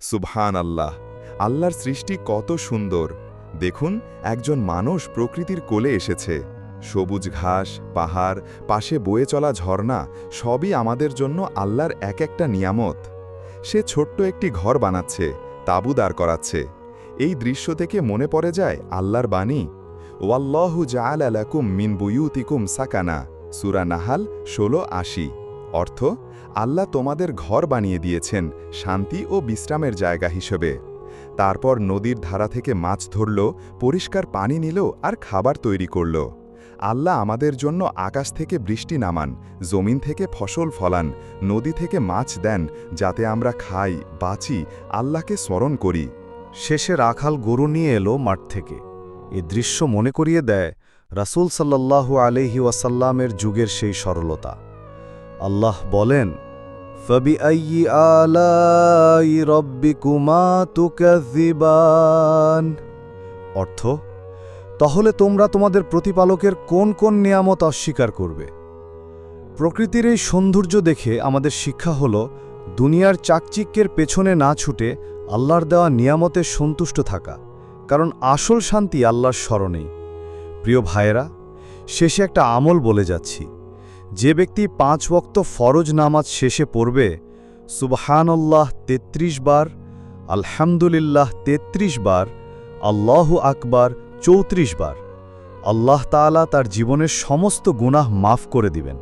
সুবহান আল্লাহ আল্লাহর সৃষ্টি কত সুন্দর। দেখুন, একজন মানুষ প্রকৃতির কোলে এসেছে। সবুজ ঘাস, পাহাড়, পাশে বয়ে চলা ঝর্ণা, সবই আমাদের জন্য আল্লাহর এক একটা নিয়ামত। সে ছোট্ট একটি ঘর বানাচ্ছে, তাবু দাঁড় করাচ্ছে। এই দৃশ্য থেকে মনে পড়ে যায় আল্লাহর বাণী, ওয়াল্লাহু জাআল আলাকুম মিন বুয়ুতিকুম সাকানা সুরা নাহাল ষোলো আশি। অর্থ, আল্লাহ তোমাদের ঘর বানিয়ে দিয়েছেন শান্তি ও বিশ্রামের জায়গা হিসেবে। তারপর নদীর ধারা থেকে মাছ ধরল, পরিষ্কার পানি নিল আর খাবার তৈরি করল। আল্লাহ আমাদের জন্য আকাশ থেকে বৃষ্টি নামান, জমিন থেকে ফসল ফলান, নদী থেকে মাছ দেন, যাতে আমরা খাই, বাঁচি, আল্লাহকে স্মরণ করি। শেষে রাখাল গরু নিয়ে এলো মাঠ থেকে। এ দৃশ্য মনে করিয়ে দেয় রাসূল সাল্লাল্লাহু আলহি ওয়াসাল্লামের যুগের সেই সরলতা। আল্লাহ বলেন আলাই অর্থ, তাহলে তোমরা তোমাদের প্রতিপালকের কোন কোন নিয়ামত অস্বীকার করবে? প্রকৃতির এই সৌন্দর্য দেখে আমাদের শিক্ষা হল, দুনিয়ার চাকচিক্যের পেছনে না ছুটে আল্লাহর দেওয়া নিয়ামতে সন্তুষ্ট থাকা, কারণ আসল শান্তি আল্লাহর স্মরণেই। প্রিয় ভাইয়েরা, শেষে একটা আমল বলে যাচ্ছি। যে ব্যক্তি পাঁচ ওয়াক্ত ফরজ নামাজ শেষে পড়বে, সুবহানল্লাহ ৩৩ বার, আলহামদুলিল্লাহ ৩৩ বার, আল্লাহ আকবার চৌত্রিশ বার, আল্লাহ তাআলা তার জীবনের সমস্ত গুনাহ মাফ করে দিবেন।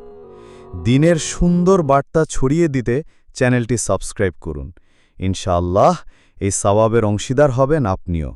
দিনের সুন্দর বার্তা ছড়িয়ে দিতে চ্যানেলটি সাবস্ক্রাইব করুন। ইনশাআল্লাহ, এই সওয়াবের অংশীদার হবেন আপনিও।